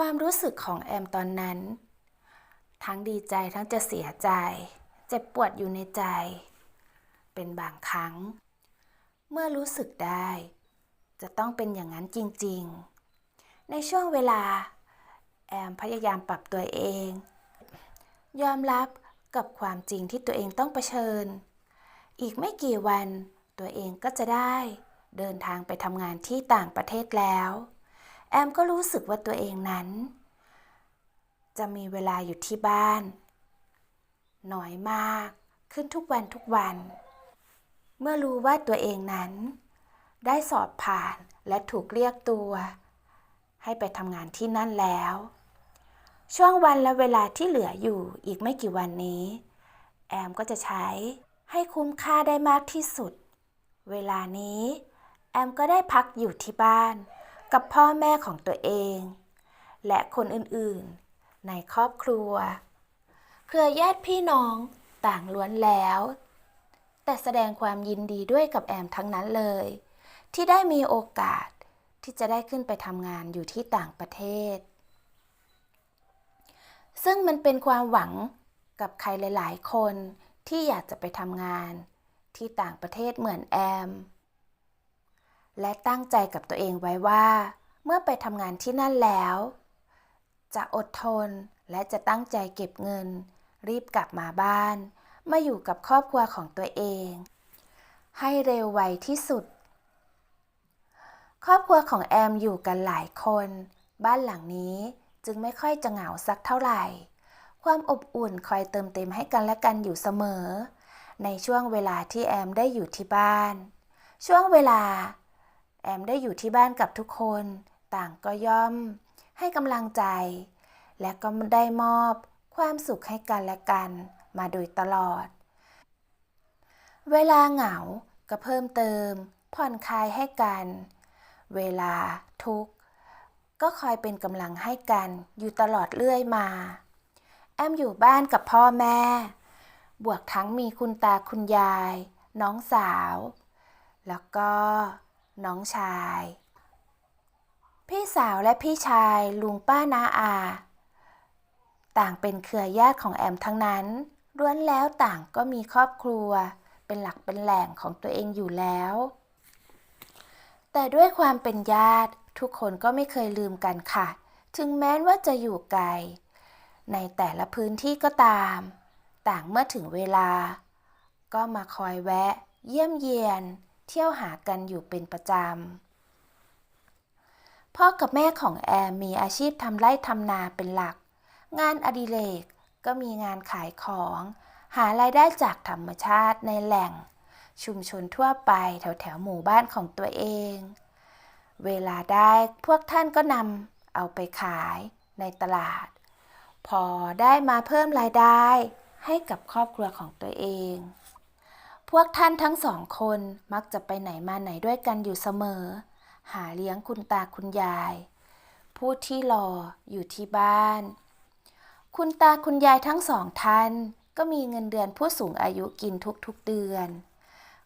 ความรู้สึกของแอมตอนนั้น ทั้งดีใจทั้งจะเสียใจ เจ็บปวดอยู่ในใจ เป็นบางครั้ง เมื่อรู้สึกได้ จะต้องเป็นอย่างนั้นจริงๆ ในช่วงเวลา แอมพยายามปรับตัวเอง ยอมรับกับความจริงที่ตัวเองต้องเผชิญ อีกไม่กี่วันตัวเองก็จะได้ เดินทางไปทำงานที่ต่างประเทศแล้ว แอมก็รู้สึกว่าตัวเองนั้น จะมีเวลาอยู่ที่บ้าน น้อยมากขึ้นทุกวันทุกวัน เมื่อรู้ว่าตัวเองนั้น ได้สอบผ่านและถูกเรียกตัว ให้ไปทำงานที่นั่นแล้ว ช่วงวันและเวลาที่เหลืออยู่อีกไม่กี่วันนี้ แอมก็จะใช้ให้คุ้มค่าได้มากที่สุด เวลานี้ แอมก็ได้พักอยู่ที่บ้าน กับพ่อแม่ของตัวเอง และคนอื่นๆ ในครอบครัว เครือญาติพี่น้องต่างล้วนแล้ว แต่แสดงความยินดีด้วยกับแอมทั้งนั้นเลย ที่ได้มีโอกาสที่จะได้ขึ้นไปทำงานอยู่ที่ต่างประเทศ ซึ่งมันเป็นความหวังกับใครหลาย ๆ คนที่อยากจะไปทำงานที่ต่างประเทศเหมือนแอม และตั้งใจกับตัวเองไว้ว่า เมื่อไปทำงานที่นั่นแล้ว จะอดทนและจะตั้งใจเก็บเงิน รีบกลับมาบ้าน มาอยู่กับครอบครัวของตัวเอง ให้เร็วไวที่สุด ครอบครัวของแอมอยู่กันหลายคน บ้านหลังนี้จึงไม่ค่อยจะเหงาสักเท่าไหร่ ความอบอุ่นคอยเติมเต็มให้กันและกันอยู่เสมอ ในช่วงเวลาที่แอมได้อยู่ที่บ้าน ช่วงเวลา แอมได้อยู่ที่บ้านกับทุกคน ต่างก็ย่อม ให้กำลังใจ และก็ได้มอบความสุขให้กันและกันมาโดยตลอด เวลาเหงาก็เพิ่มเติม ผ่อนคลายให้กัน เวลาทุกข์ ก็คอยเป็นกำลังให้กันอยู่ตลอดเรื่อยมา แอมอยู่บ้านกับพ่อแม่ บวกทั้งมีคุณตาคุณยาย น้องสาว แล้วก็ น้องชาย พี่สาวและพี่ชายลุงป้านาอา ต่างเป็นเครือญาติของแอมทั้งนั้นล้วนแล้วต่างก็มีครอบครัว เป็นหลักเป็นแหล่งของตัวเองอยู่แล้ว แต่ด้วยความเป็นญาติทุกคนก็ไม่เคยลืมกันค่ะ ถึงแม้ว่าจะอยู่ไกล ในแต่ละพื้นที่ก็ตาม ต่างเมื่อถึงเวลา ก็มาคอยแวะ เยี่ยมเยียน เที่ยวหากันอยู่เป็นประจำ พ่อกับแม่ของแอมมีอาชีพทำไร่ทำนาเป็นหลัก งานอดิเรกก็มีงานขายของ หารายได้จากธรรมชาติในแหล่ง ชุมชนทั่วไปแถวแถวหมู่บ้านของตัวเอง เวลาได้พวกท่านก็นำเอาไปขายในตลาด พอได้มาเพิ่มรายได้ให้กับครอบครัวของตัวเอง พวกท่านทั้งสองคนมักจะไปไหนมาไหนด้วยกันอยู่เสมอ หาเลี้ยงคุณตาคุณยาย ผู้ที่รออยู่ที่บ้าน คุณตาคุณยายทั้งสองท่าน ก็มีเงินเดือนผู้สูงอายุกินทุกๆเดือน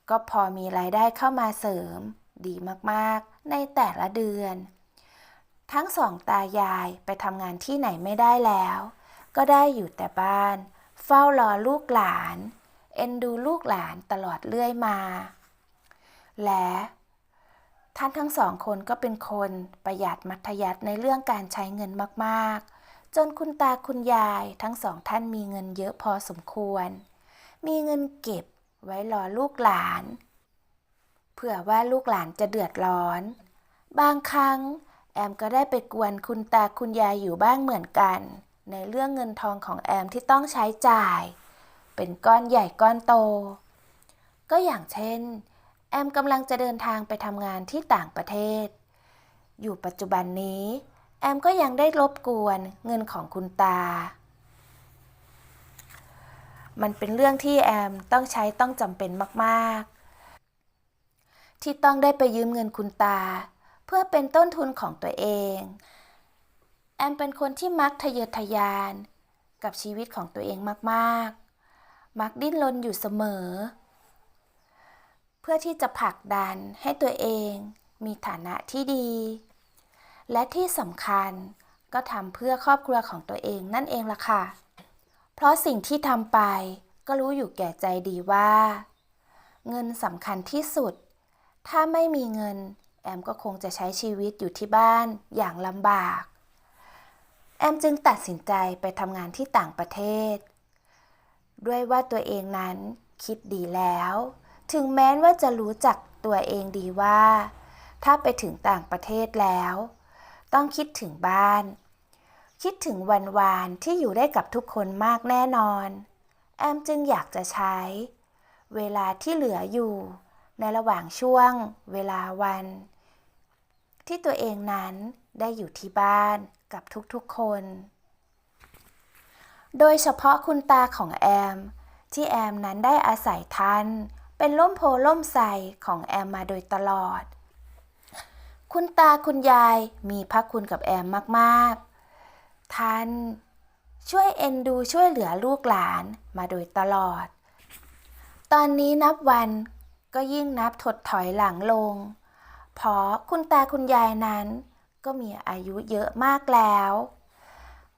ก็พอมีรายได้เข้ามาเสริม ดีมากๆ ในแต่ละเดือน ทั้งสองตายายไปทำงานที่ไหนไม่ได้แล้ว ก็ได้อยู่แต่บ้าน เฝ้ารอลูกหลาน เอ็นดูลูกหลานตลอดเรื่อยมา และท่านทั้งสองคนก็เป็นคนประหยัดมัธยัติในเรื่องการใช้เงินมากๆ จนคุณตาคุณยายทั้งสองท่านมีเงินเยอะพอสมควร มีเงินเก็บไว้รอลูกหลานเผื่อว่าลูกหลานจะเดือดร้อน บางครั้ง แอมก็ได้ไปกวนคุณตาคุณยายอยู่บ้างเหมือนกัน ในเรื่องเงินทองของแอมที่ต้องใช้จ่าย เป็นก้อนใหญ่ก้อนโต ก็อย่างเช่น แอมกำลังจะเดินทางไปทำงานที่ต่างประเทศ อยู่ปัจจุบันนี้ แอมก็ยังได้รบกวนเงินของคุณตา มันเป็นเรื่องที่แอมต้องใช้ต้องจำเป็นมากๆ ที่ต้องได้ไปยืมเงินคุณตา เพื่อเป็นต้นทุนของตัวเอง แอมเป็นคนที่มักทะเยอทะยานกับชีวิตของตัวเองมาก ๆ มักดิ้นรนอยู่เสมอ เพื่อที่จะผลักดันให้ตัวเองมีฐานะที่ดี และที่สำคัญก็ทำเพื่อครอบครัวของตัวเองนั่นเองล่ะค่ะ เพราะสิ่งที่ทำไปก็รู้อยู่แก่ใจดีว่า เงินสำคัญที่สุด ถ้าไม่มีเงิน แอมก็คงจะใช้ชีวิตอยู่ที่บ้านอย่างลำบาก แอมจึงตัดสินใจไปทำงานที่ต่างประเทศ ด้วยว่าตัวเองนั้นคิดดีแล้ว ถึงแม้ว่าจะรู้จักตัวเองดีว่า ถ้าไปถึงต่างประเทศแล้ว ต้องคิดถึงบ้าน คิดถึงวันวานที่อยู่ได้กับทุกคนมากแน่นอน แอมจึงอยากจะใช้ เวลาที่เหลืออยู่ ในระหว่างช่วง เวลาวัน ที่ตัวเองนั้นได้อยู่ที่บ้านกับทุกๆคน โดยเฉพาะคุณตาของแอม ที่แอมนั้นได้อาศัยท่าน เป็นล่มโพล่มใสของแอมมาโดยตลอด คุณตาคุณยายมีพระคุณกับแอมมากๆ ท่านช่วยเอ็นดูช่วยเหลือลูกหลานมาโดยตลอด ตอนนี้นับวันก็ยิ่งนับถดถอยหลังลง เพราะคุณตาคุณยายนั้นก็มีอายุเยอะมากแล้ว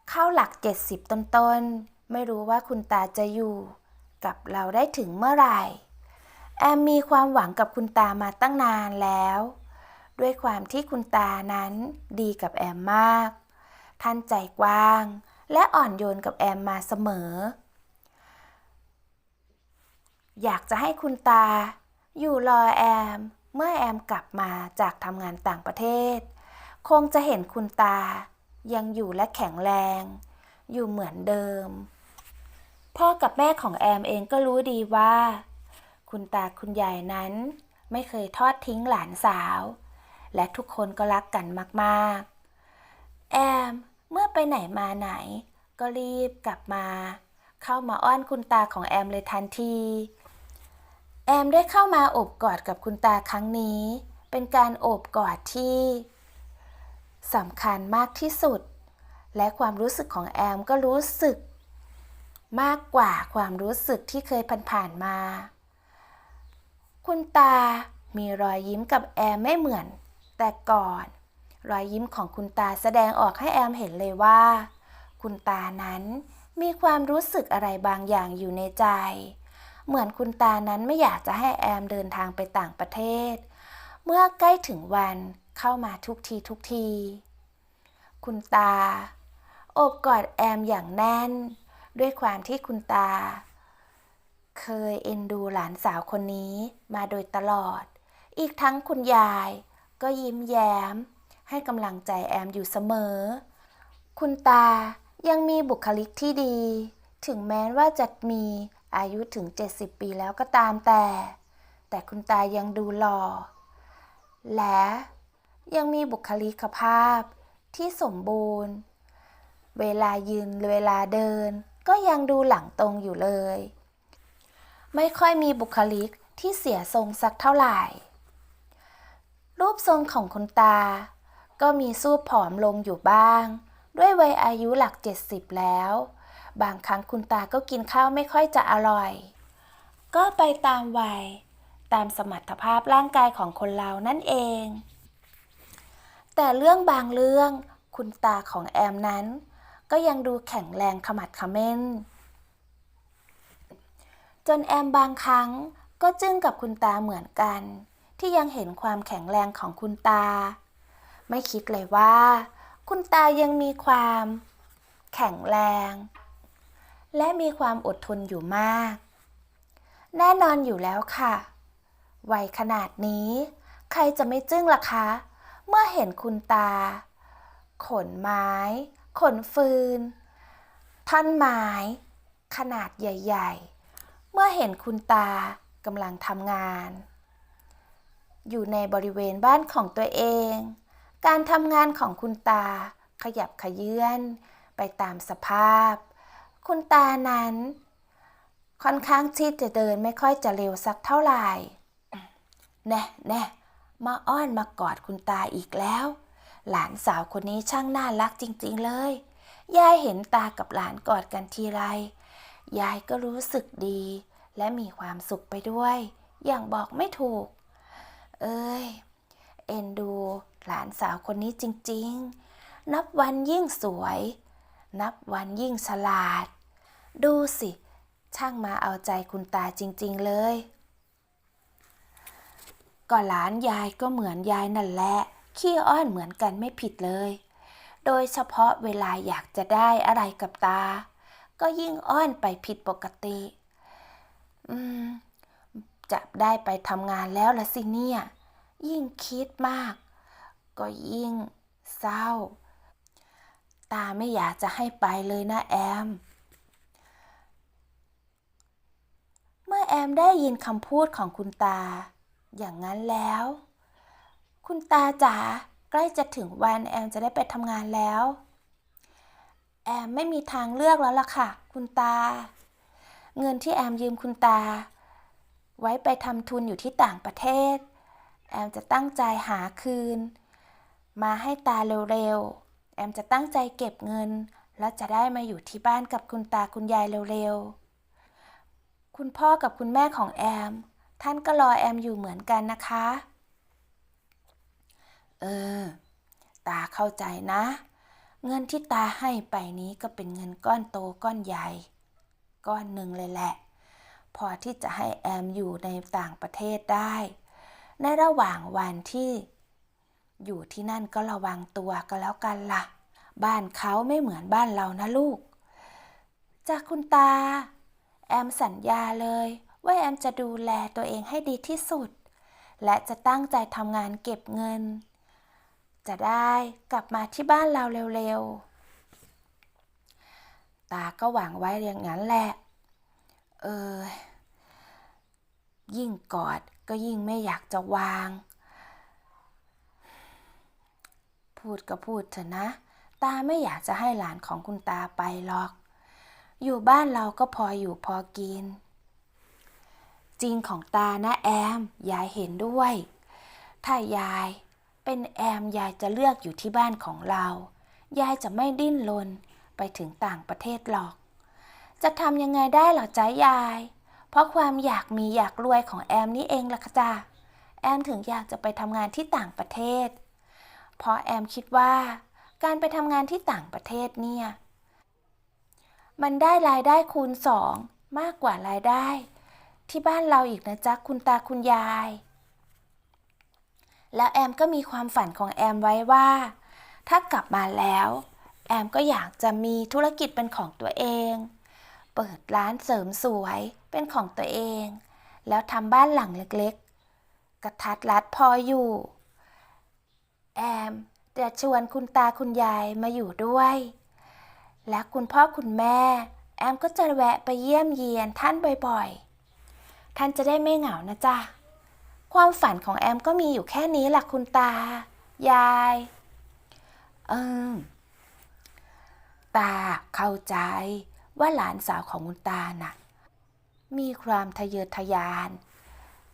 เข้าหลัก 70 ต้นๆ ไม่รู้ว่าคุณตาจะอยู่กับเราได้ถึงเมื่อไหร่ แอมมีความหวังกับคุณตามาตั้งนานแล้ว ด้วยความที่คุณตานั้นดีกับแอมมาก ท่านใจกว้าง และอ่อนโยนกับแอมมาเสมอ อยากจะให้คุณตาอยู่รอแอม เมื่อแอมกลับมาจากทำงานต่างประเทศ คงจะเห็นคุณตา ยังอยู่และแข็งแรง อยู่เหมือนเดิม พ่อกับแม่ของแอมเองก็รู้ดีว่า คุณตาคุณยายนั้นไม่เคยทอดทิ้งหลานสาว และทุกคนก็รักกันมากๆ แอมเมื่อไปไหนมาไหน ก็รีบกลับมา เข้ามาอ้อนคุณตาของแอมเลยทันที แอมได้เข้ามาโอบกอดกับคุณตาครั้งนี้ เป็นการโอบกอดที่ สำคัญมากที่สุด และความรู้สึกของแอมก็รู้สึก มากกว่าความรู้สึกที่เคยผ่านๆมา คุณตามีรอยยิ้มกับแอมไม่เหมือน แต่ก่อน รอยยิ้มของคุณตาแสดงออกให้แอมเห็นเลยว่า คุณตานั้นมีความรู้สึกอะไรบางอย่างอยู่ในใจ เหมือนคุณตานั้นไม่อยากจะให้แอมเดินทางไปต่างประเทศ เมื่อใกล้ถึงวัน เข้ามาทุกทีทุกที คุณตา โอบกอดแอมอย่างแน่น ด้วยความที่คุณตา เคยเอ็นดูหลานสาวคนนี้มาโดยตลอด อีกทั้งคุณยาย ก็ยิ้มแย้ม ให้กำลังใจแอมอยู่เสมอ คุณตายังมีบุคลิกที่ดี ถึงแม้ว่าจะมีอายุถึง 70 ปีแล้วก็ตามแต่ แต่คุณตายังดูหล่อและ ยังมีบุคลิกภาพที่สมบูรณ์ เวลายืนเวลาเดิน ก็ยังดูหลังตรงอยู่เลย ไม่ค่อยมีบุคลิกที่เสียทรงสักเท่าไหร่ รูปทรงของคุณตา ก็มีสู้ผอมลงอยู่บ้าง ด้วยวัยอายุหลัก 70 แล้ว บางครั้งคุณตาก็กินข้าวไม่ค่อยจะอร่อย ก็ไปตามวัย ตามสมรรถภาพร่างกายของคนเรานั่นเอง แต่เรื่องบางเรื่องคุณตาของแอมนั้น ก็ยังดูแข็งแรงขมัดขม้น จนแอมบางครั้งก็จึ้งกับคุณตาเหมือนกัน ที่ยังเห็นความแข็งแรงของคุณตา ไม่คิดเลยว่า คุณตายังมีความ แข็งแรง และมีความอดทนอยู่มาก แน่นอนอยู่แล้วค่ะวัยขนาดนี้ ใครจะไม่จึ้งล่ะคะ เมื่อเห็นคุณตา ขนไม้ ขนฟืน ท่อนไม้ ขนาดใหญ่ ๆ เมื่อเห็นคุณตากำลังทำงาน อยู่ในบริเวณบ้านของตัวเอง การทำงานของคุณตาขยับขยื่นไปตามสภาพ คุณตานั้น ค่อนข้างที่จะเดินไม่ค่อยจะเร็วสักเท่าไหร่ แน่แน่ มาอ้อนมากอดคุณตาอีกแล้ว หลานสาวคนนี้ช่างน่ารักจริงๆเลย ยายเห็นตากับหลานกอดกันทีไร ยายก็รู้สึกดี และมีความสุขไปด้วย อย่างบอกไม่ถูก เอ้ย เอ็นดู หลานสาวคนนี้จริงๆ นับวันยิ่งสวย นับวันยิ่งฉลาด ดูสิ ช่างมาเอาใจคุณตาจริง ๆ เลย ก็หลานยายก็เหมือนยายนั่นแหละขี้อ้อนเหมือนกันไม่ผิดเลย โดยเฉพาะเวลาอยากจะได้อะไรกับตา ก็ยิ่งอ้อนไปผิดปกติ อืมจะได้ไปทำงานแล้วละสิเนี่ย ยิ่งคิดมาก ก็ยิ่งเศร้า ตาไม่อยากจะให้ไปเลยนะแอม เมื่อแอมได้ยินคำพูดของคุณตา อย่างนั้นแล้ว คุณตาจ๋าใกล้จะถึงวันแอมจะได้ไปทำงานแล้ว แอมไม่มีทางเลือกแล้วล่ะค่ะ คุณตา เงินที่แอมยืมคุณตา ไว้ไปทำทุนอยู่ที่ต่างประเทศ แอมจะตั้งใจหาคืน มาให้ตาเร็วๆ แอมจะตั้งใจเก็บเงิน แล้วจะได้มาอยู่ที่บ้านกับคุณตาคุณยายเร็วๆ คุณพ่อกับคุณแม่ของแอม ท่านก็รอแอมอยู่เหมือนกันนะคะ เออ ตาเข้าใจนะ เงินที่ตาให้ไปนี้ก็เป็นเงินก้อนโตก้อนใหญ่ ก้อนหนึ่งเลยแหละ พอที่จะให้แอมอยู่ในต่างประเทศได้ ในระหว่างวันที่ อยู่ที่นั่นก็ระวังตัวก็แล้วกันล่ะ บ้านเขาไม่เหมือนบ้านเรานะลูก จากคุณตา แอมสัญญาเลย ว่าแอมจะดูแลตัวเองให้ดีที่สุด และจะตั้งใจทำงานเก็บเงิน จะได้กลับมาที่บ้านเราเร็วๆ ตาก็หวังไว้อย่างนั้นแหละ เออ ยิ่งกอดก็ยิ่งไม่อยากจะวาง พูดก็พูดเถอะนะ ตาไม่อยากจะให้หลานของคุณตาไปหรอก อยู่บ้านเราก็พออยู่พอกิน จริงของตานะแอม ยายเห็นด้วย ถ้ายายเป็นแอมยายจะเลือกอยู่ที่บ้านของเรา ยายจะไม่ดิ้นรนไปถึงต่างประเทศหรอก จะทำยังไงได้หรอจ๊ะยาย เพราะความอยากมีอยากรวยของแอมนี่เองล่ะค่ะจ้ะแอมถึงอยากจะไปทำงานที่ต่างประเทศ เพราะแอมคิดว่า การไปทำงานที่ต่างประเทศเนี่ย มันได้รายได้คูณสองมากกว่ารายได้ ที่บ้านเราอีกนะจ๊ะคุณตาคุณยาย แล้วแอมก็มีความฝันของแอมไว้ว่า ถ้ากลับมาแล้ว แอมก็อยากจะมีธุรกิจเป็นของตัวเอง เปิดร้านเสริมสวยเป็นของตัวเอง แล้วทำบ้านหลังเล็กๆ กระทัดรัดพออยู่ แอมจะชวนคุณตาคุณยายมาอยู่ด้วย และคุณพ่อคุณแม่ แอมก็จะแวะไปเยี่ยมเยียนท่านบ่อยๆ ท่านจะได้ไม่เหงานะจ๊ะ ความฝันของแอมก็มีอยู่แค่นี้แหละคุณตา ยาย เออตาเข้าใจว่าหลานสาวของคุณตาน่ะ มีความทะเยอทะยาน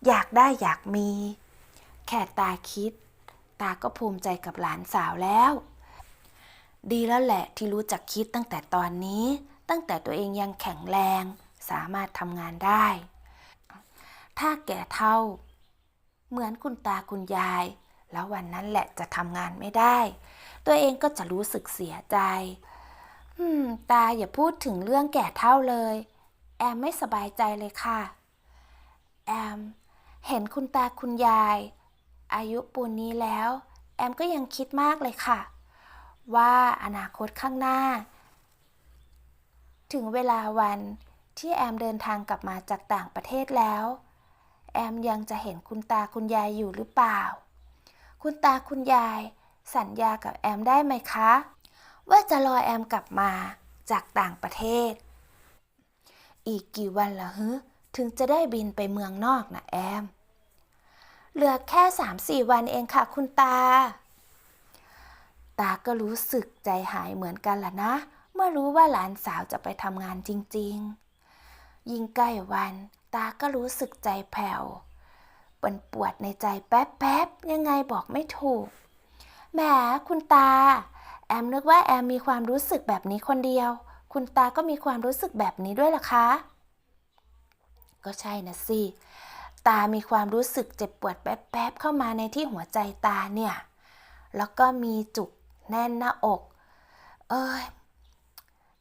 อยากได้อยากมี แค่ตาคิด ตาก็ภูมิใจกับหลานสาวแล้ว ดีแล้วแหละที่รู้จักคิดตั้งแต่ตอนนี้ ตั้งแต่ตัวเองยังแข็งแรง สามารถทำงานได้ ถ้าแก่เท่า เหมือนคุณตาคุณยาย แล้ววันนั้นแหละจะทำงานไม่ได้ ตัวเองก็จะรู้สึกเสียใจ อืม ตาอย่าพูดถึงเรื่องแก่เท่าเลย แอมไม่สบายใจเลยค่ะ แอม เห็นคุณตาคุณยาย อายุปูนนี้แล้ว แอมก็ยังคิดมากเลยค่ะ ว่าอนาคตข้างหน้า ถึงเวลาวันที่แอมเดินทางกลับมาจากต่างประเทศแล้ว อมยังจะเห็นคุณตาคุณยายอยู่หรือเปล่า คุณตาคุณยาย สัญญากับแอมได้ไหมคะ ว่าจะรอแอมกลับมาจากต่างประเทศ อีกกี่วันละฮึถึงจะได้บินไปเมืองนอกนะแอม เหลือแค่สามสี่วันเองค่ะคุณตา ตาก็รู้สึกใจหายเหมือนกันล่ะนะ เมื่อรู้ว่าหลานสาวจะไปทำงานจริง ๆ ยิ่งใกล้วัน ตาก็รู้สึกใจแผ่วปนปวดในใจแป๊บๆ ยังไงบอกไม่ถูก แหมคุณตา แอมนึกว่าแอมมีความรู้สึกแบบนี้คนเดียว คุณตาก็มีความรู้สึกแบบนี้ด้วยล่ะคะ ก็ใช่นะสิ ตามีความรู้สึกเจ็บปวดแป๊บๆ เข้ามาในที่หัวใจตาเนี่ย แล้วก็มีจุกแน่นหน้าอก เอ้ย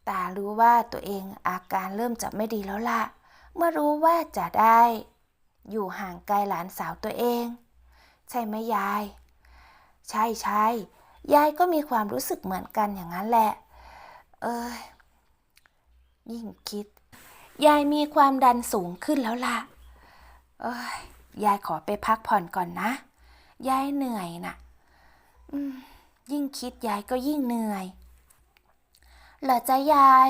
ตารู้ว่าตัวเองอาการเริ่มจะไม่ดีแล้วล่ะ เมื่อรู้ว่าจะได้ อยู่ห่างไกลหลานสาวตัวเอง ใช่ไหมยาย ใช่ใช่ยายก็มีความรู้สึกเหมือนกันอย่างนั้นแหละ เอ้ยยิ่งคิด ยายมีความดันสูงขึ้นแล้วล่ะ เอ้ยยายขอไปพักผ่อนก่อนนะ ยายเหนื่อยน่ะยิ่งคิดยายก็ยิ่งเหนื่อย เหรอจ๊ะยาย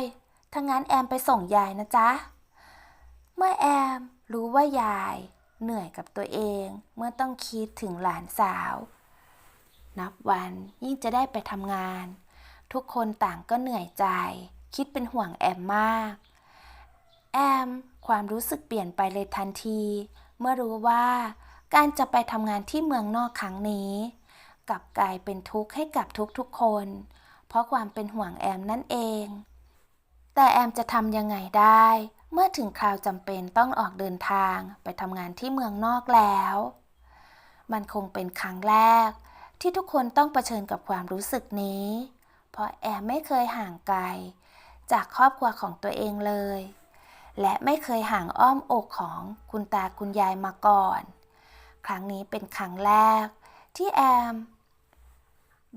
ถ้างั้นแอมไปส่งยายนะจ๊ะ เมื่อแอมรู้ว่ายายเหนื่อยกับตัวเองเมื่อต้องคิดถึงหลานสาว นับวันยิ่งจะได้ไปทำงาน ทุกคนต่างก็เหนื่อยใจ คิดเป็นห่วงแอมมาก แอมความรู้สึกเปลี่ยนไปเลยทันที เมื่อรู้ว่าการจะไปทำงานที่เมืองนอกครั้งนี้ กลับกลายเป็นทุกข์ให้กับทุกๆคน เพราะความเป็นห่วงแอมนั่นเอง แต่แอมจะทำยังไงได้ เมื่อถึงคราวจำเป็นต้องออกเดินทางไปทำงานที่เมืองนอกแล้ว มันคงเป็นครั้งแรก ที่ทุกคนต้องเผชิญกับความรู้สึกนี้ เพราะแอมไม่เคยห่างไกล จากครอบครัวของตัวเองเลย และไม่เคยห่างอ้อมอกของคุณตาคุณยายมาก่อน ครั้งนี้เป็นครั้งแรก ที่แอม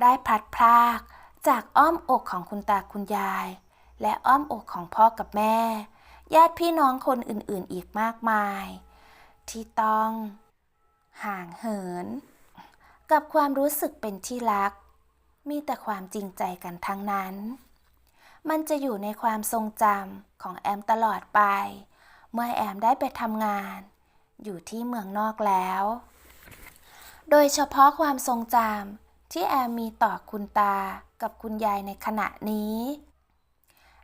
ได้พลัดพรากจากอ้อมอกของคุณตาคุณยาย และอ้อมอกของพ่อกับแม่ ญาติพี่น้องคนอื่นๆอีกมากมาย ที่ต้องห่างเหิน กับความรู้สึกเป็นที่รัก มีแต่ความจริงใจกันทั้งนั้น มันจะอยู่ในความทรงจำของแอมตลอดไป เมื่อแอมได้ไปทำงาน อยู่ที่เมืองนอกแล้ว โดยเฉพาะความทรงจำที่แอมมีต่อคุณตากับคุณยายในขณะนี้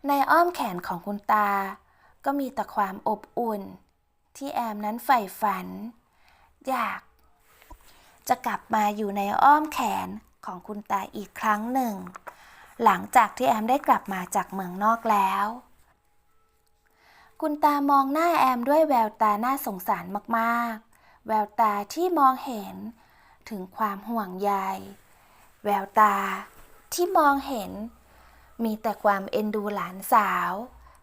ในอ้อมแขนของคุณตา ก็มีแต่ความอบอุ่น ที่แอมนั้นใฝ่ฝัน อยาก จะกลับมาอยู่ในอ้อมแขนของคุณตาอีกครั้งหนึ่ง หลังจากที่แอมได้กลับมาจากเมืองนอกแล้ว คุณตามองหน้าแอมด้วยแววตาน่าสงสารมากๆ แววตาที่มองเห็นถึงความห่วงใย แววตาที่มองเห็น มีแต่ความเอ็นดูหลานสาว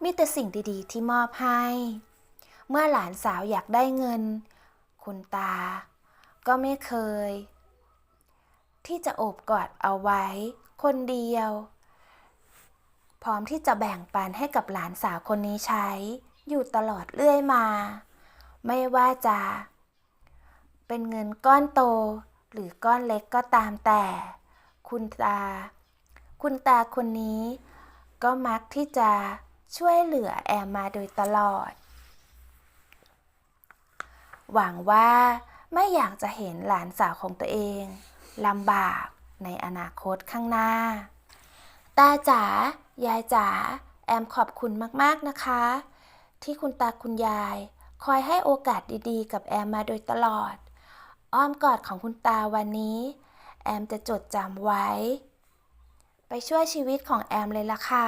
มีแต่สิ่งดีๆ ที่มอบให้ เมื่อหลานสาวอยากได้เงิน คุณตา ก็ไม่เคย ที่จะโอบกอดเอาไว้ คนเดียว พร้อมที่จะแบ่งปันให้กับหลานสาวคนนี้ใช้ อยู่ตลอดเรื่อยมา ไม่ว่าจะ เป็นเงินก้อนโต หรือก้อนเล็กก็ตามแต่ คุณตา คุณตาคนนี้ ก็มักที่จะ ช่วยเหลือแอมมาโดยตลอด หวังว่าไม่อยากจะเห็นหลานสาวของตัวเองลำบากในอนาคตข้างหน้า ตาจ๋ายายจ๋าแอมขอบคุณมากๆนะคะ ที่คุณตาคุณยาย คอยให้โอกาสดีๆ กับแอมมาโดยตลอด อ้อมกอดของคุณตาวันนี้ แอมจะจดจำไว้ ไปช่วยชีวิตของแอมเลยล่ะค่ะ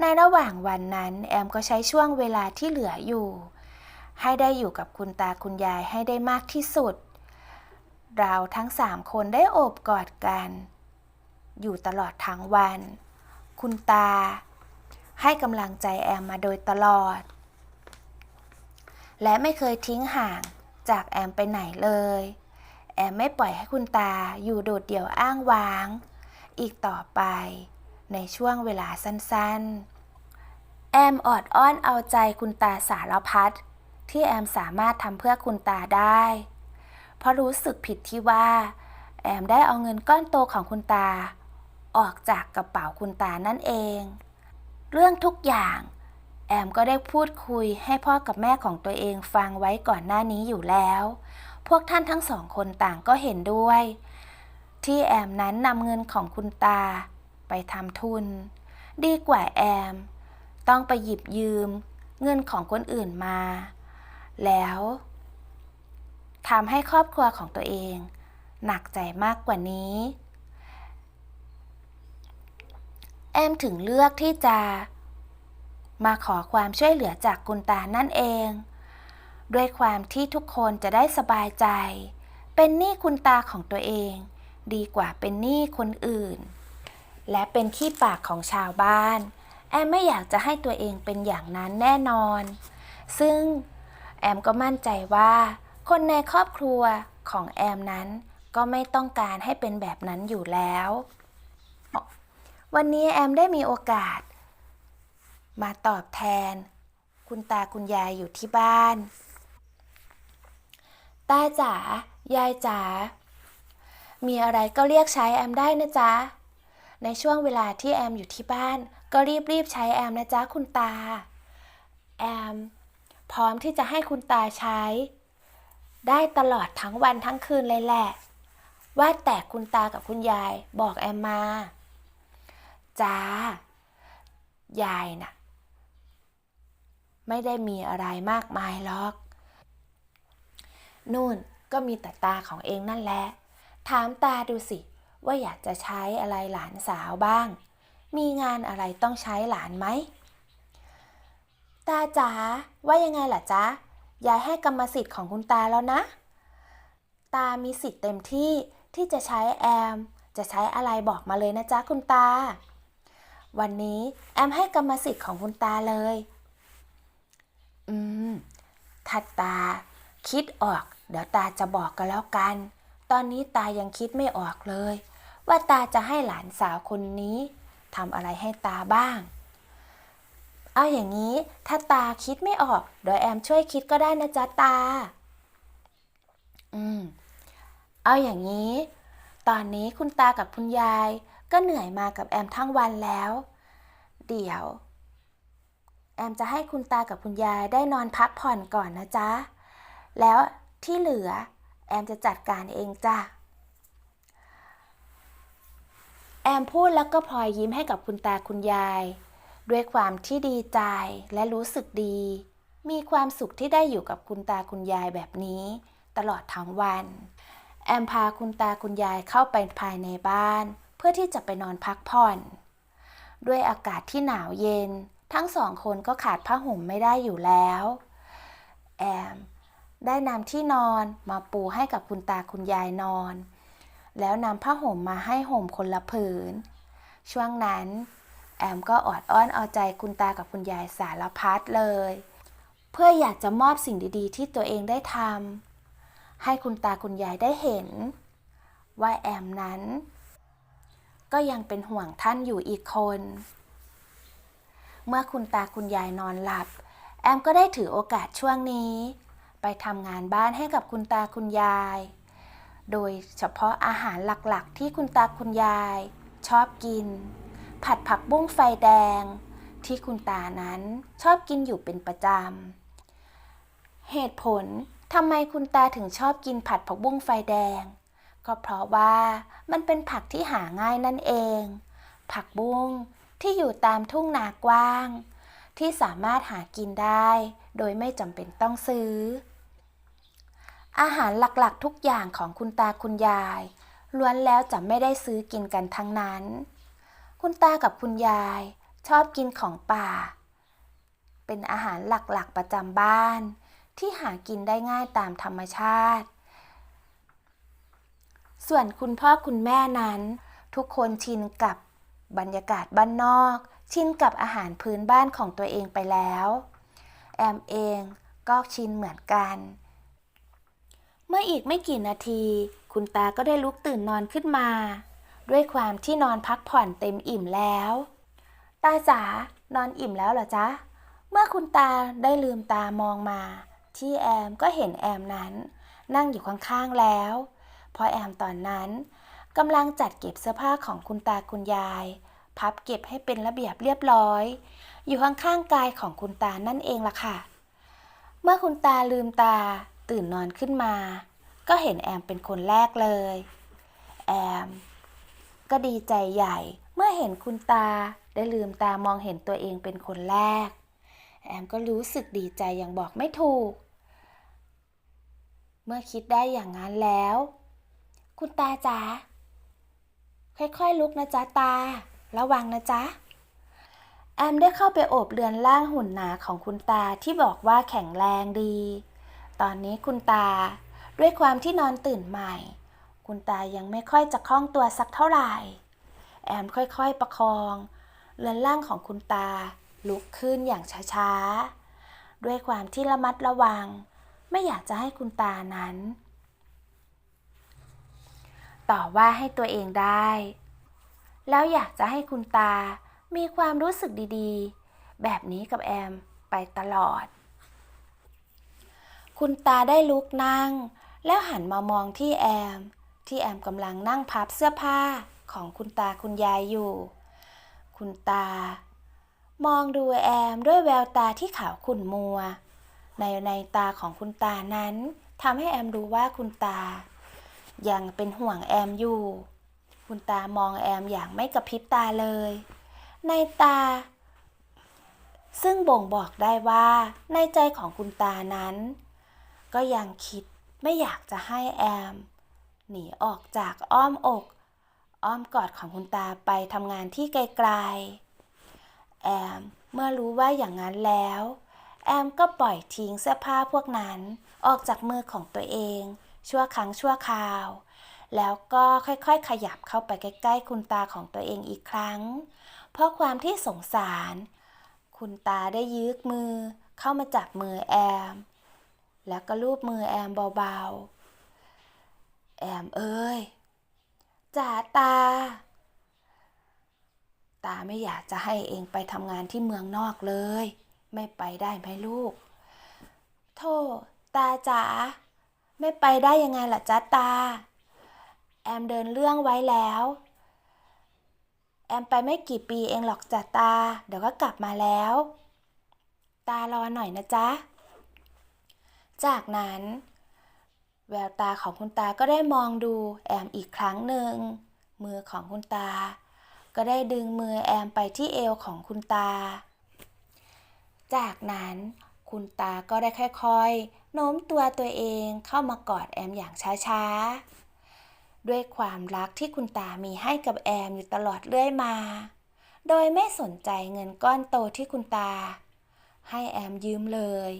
ในระหว่างวันนั้น แอมก็ใช้ช่วงเวลาที่เหลืออยู่ ให้ได้อยู่กับคุณตาคุณยายให้ได้มากที่สุด เราทั้งสามคนได้โอบกอดกัน อยู่ตลอดทั้งวัน คุณตา ให้กำลังใจแอมมาโดยตลอด และไม่เคยทิ้งห่างจากแอมไปไหนเลย แอมไม่ปล่อยให้คุณตาอยู่โดดเดี่ยวอ้างว้าง อีกต่อไป ในช่วงเวลาสั้นๆ แอมออดอ้อนเอาใจคุณตาสารพัดที่แอมสามารถทำเพื่อคุณตาได้ เพราะรู้สึกผิดที่ว่า แอมได้เอาเงินก้อนโตของคุณตา ออกจากกระเป๋าคุณตานั่นเอง เรื่องทุกอย่าง แอมก็ได้พูดคุยให้พ่อกับแม่ของตัวเองฟังไว้ก่อนหน้านี้อยู่แล้ว พวกท่านทั้งสองคนต่างก็เห็นด้วย ที่แอมนั้นนำเงินของคุณตา ไปทำทุน ดีกว่าแอม ต้องไปหยิบยืมเงินของคนอื่นมา แล้วทำให้ครอบครัวของตัวเอง หนักใจมากกว่านี้ แอมถึงเลือกที่จะ มาขอความช่วยเหลือจากคุณตานั่นเอง ด้วยความที่ทุกคนจะได้สบายใจ เป็นหนี้คุณตาของตัวเอง ดีกว่าเป็นหนี้คนอื่น และเป็นขี้ปากของชาวบ้าน แอมไม่อยากจะให้ตัวเองเป็นอย่างนั้นแน่นอน ซึ่งแอมก็มั่นใจว่า คนในครอบครัวของแอมนั้นก็ไม่ต้องการให้เป็นแบบนั้นอยู่แล้ว วันนี้แอมได้มีโอกาส มาตอบแทน คุณตาคุณยายอยู่ที่บ้าน ตาจ๋ายายจ๋ามีอะไรก็เรียกใช้แอมได้นะจ๊ะ ในช่วงเวลาที่แอมอยู่ที่บ้าน ก็รีบๆใช้แอมนะจ๊ะคุณตา แอม พร้อมที่จะให้คุณตาใช้ ได้ตลอดทั้งวันทั้งคืนเลยแหละ ว่าแต่คุณตากับคุณยายบอกแอมมาจ้ายายน่ะ ไม่ได้มีอะไรมากมายหรอก นู่นก็มีแต่ตาของเองนั่นแหละ ถามตาดูสิ ว่าอยากจะใช้อะไรหลานสาวบ้าง มีงานอะไรต้องใช้หลานไหม ตาจ๋าว่ายังไงล่ะจ๊ะ ยายให้กรรมสิทธิ์ของคุณตาแล้วนะ ตามีสิทธิ์เต็มที่ที่จะใช้แอม จะใช้อะไรบอกมาเลยนะจ๊ะคุณตา วันนี้แอมให้กรรมสิทธิ์ของคุณตาเลย อืมถ้าตา คิดออก เดี๋ยวตาจะบอกกันแล้วกัน ตอนนี้ตายังคิดไม่ออกเลย ว่าตาจะให้หลานสาวคนนี้ทำอะไรให้ตาบ้าง เอาอย่างนี้ถ้าตาคิดไม่ออกเดี๋ยวแอมช่วยคิดก็ได้นะจ๊ะตา อืม เอาอย่างนี้ ตอนนี้คุณตากับคุณยาย ก็เหนื่อยมากับแอมทั้งวันแล้ว เดี๋ยว แอมจะให้คุณตากับคุณยายได้นอนพักผ่อนก่อนนะจ๊ะ แล้วที่เหลือ แอมจะจัดการเองจ้ะ แอมพูดแล้วก็พลอยยิ้มให้กับคุณตาคุณยาย ด้วยความที่ดีใจและรู้สึกดี มีความสุขที่ได้อยู่กับคุณตาคุณยายแบบนี้ ตลอดทั้งวัน แอมพาคุณตาคุณยายเข้าไปภายในบ้าน เพื่อที่จะไปนอนพักผ่อน ด้วยอากาศที่หนาวเย็น ทั้งสองคนก็ขาดผ้าห่มไม่ได้อยู่แล้ว แอมได้นำที่นอนมาปูให้กับคุณตาคุณยายนอน แล้วนำผ้าห่มมาให้ห่มคนละผืน ช่วงนั้น แอมก็อดอ้อนเอาใจคุณตากับคุณยายสารพัดเลย เพื่ออยากจะมอบสิ่งดีๆ ที่ตัวเองได้ทำให้คุณตาคุณยายได้เห็น ว่าแอมนั้น ก็ยังเป็นห่วงท่านอยู่อีกคน เมื่อคุณตาคุณยายนอนหลับ แอมก็ได้ถือโอกาสช่วงนี้ ไปทำงานบ้านให้กับคุณตาคุณยาย โดยเฉพาะอาหารหลักๆ ที่คุณตาคุณยาย ชอบกิน ผัดผักบุ้งไฟแดง ที่คุณตานั้นชอบกินอยู่เป็นประจำ เหตุผลทำไมคุณตาถึงชอบกินผัดผักบุ้งไฟแดง ก็เพราะว่ามันเป็นผักที่หาง่ายนั่นเอง ผักบุ้งที่อยู่ตามทุ่งนากว้าง ที่สามารถหากินได้ โดยไม่จำเป็นต้องซื้อ อาหารหลักๆทุกอย่างของคุณตาคุณยาย ล้วนแล้วจะไม่ได้ซื้อกินกันทั้งนั้น คุณตากับคุณยายชอบกินของป่า เป็นอาหารหลักๆประจำบ้าน ที่หากินได้ง่ายตามธรรมชาติ ส่วนคุณพ่อคุณแม่นั้น ทุกคนชินกับบรรยากาศบ้านนอก ชินกับอาหารพื้นบ้านของตัวเองไปแล้ว แอมเองก็ชินเหมือนกัน เมื่ออีกไม่กี่นาที คุณตาก็ได้ลุกตื่นนอนขึ้นมา ด้วยความที่นอนพักผ่อนเต็มอิ่มแล้ว ตาจ๋านอนอิ่มแล้วเหรอจ๊ะ เมื่อคุณตาได้ลืมตามองมา ที่แอมก็เห็นแอมนั้น นั่งอยู่ข้างๆแล้วเพราะแอมตอนนั้นกำลังจัดเก็บเสื้อผ้าของคุณตาคุณยาย พับเก็บให้เป็นระเบียบเรียบร้อย อยู่ข้างๆกายของคุณตานั่นเองล่ะค่ะ เมื่อคุณตาลืมตา ตื่นนอนขึ้นมา ก็เห็นแอมเป็นคนแรกเลย แอม ก็ดีใจใหญ่เมื่อเห็นคุณตาได้ลืมตามองเห็นตัวเองเป็นคนแรก แอมก็รู้สึกดีใจอย่างบอกไม่ถูก เมื่อคิดได้อย่างนั้นแล้ว คุณตาจ๋าค่อยๆลุกนะจ๊ะตา ระวังนะจ๊ะแอมได้เข้าไปโอบเรือนร่างหุ่นหนาของคุณตาที่บอกว่าแข็งแรงดี ตอนนี้คุณตาด้วยความที่นอนตื่นใหม่ คุณตายังไม่ค่อยจะคล่องตัวสักเท่าไหร่ แอมค่อยๆประคองเรือนร่างของคุณตาลุกขึ้นอย่างช้าๆ ด้วยความที่ระมัดระวัง ไม่อยากจะให้คุณตานั้น ต่อว่าให้ตัวเองได้ แล้วอยากจะให้คุณตามีความรู้สึกดีๆ แบบนี้กับแอมไปตลอด คุณตาได้ลุกนั่ง แล้วหันมามองที่แอม ที่แอมกำลังนั่งพับเสื้อผ้าของคุณตาคุณยายอยู่ คุณตา มองดูแอมด้วยแววตาที่ขาวขุ่นมัว ในในตาของคุณตานั้นทำให้แอมรู้ว่าคุณตา ยังเป็นห่วงแอมอยู่ คุณตามองแอมอย่างไม่กระพริบตาเลย ในตา ซึ่งบ่งบอกได้ว่าในใจของคุณตานั้น ก็ยังคิดไม่อยากจะให้แอม หนีออกจากอ้อมอก อ้อมกอดของคุณตาไปทำงานที่ไกลๆ แอมเมื่อรู้ว่าอย่างนั้นแล้ว แอมก็ปล่อยทิ้งเสื้อผ้าพวกนั้นออกจากมือของตัวเอง ชั่วครั้งชั่วคราว แล้วก็ค่อยๆ ขยับเข้าไปใกล้ๆ คุณตาของตัวเองอีกครั้ง เพราะความที่สงสาร คุณตาได้ยืกมือเข้ามาจับมือแอม แล้วก็ลูบมือแอมเบาๆ แอมเอ้ยจ๋าตา ตาไม่อยากจะให้เองไปทำงานที่เมืองนอกเลย ไม่ไปได้ไหมลูกโธ่ตาจ๋าไม่ไปได้ยังไงล่ะจ๊ะตา แอมเดินเรื่องไว้แล้ว แอมไปไม่กี่ปีเองหรอกจ้ะตา เดี๋ยวก็กลับมาแล้ว ตารอหน่อยนะจ๊ะ จากนั้น แววตาของคุณตาก็ได้มองดูแอมอีกครั้งหนึ่ง มือของคุณตา ก็ได้ดึงมือแอมไปที่เอวของคุณตา จากนั้นคุณตาก็ได้ค่อยๆ โน้มตัวตัวเองเข้ามากอดแอมอย่างช้าๆ ด้วยความรักที่คุณตามีให้กับแอมอยู่ตลอดเรื่อยมา โดยไม่สนใจเงินก้อนโตที่คุณตา ให้แอมยืมเลย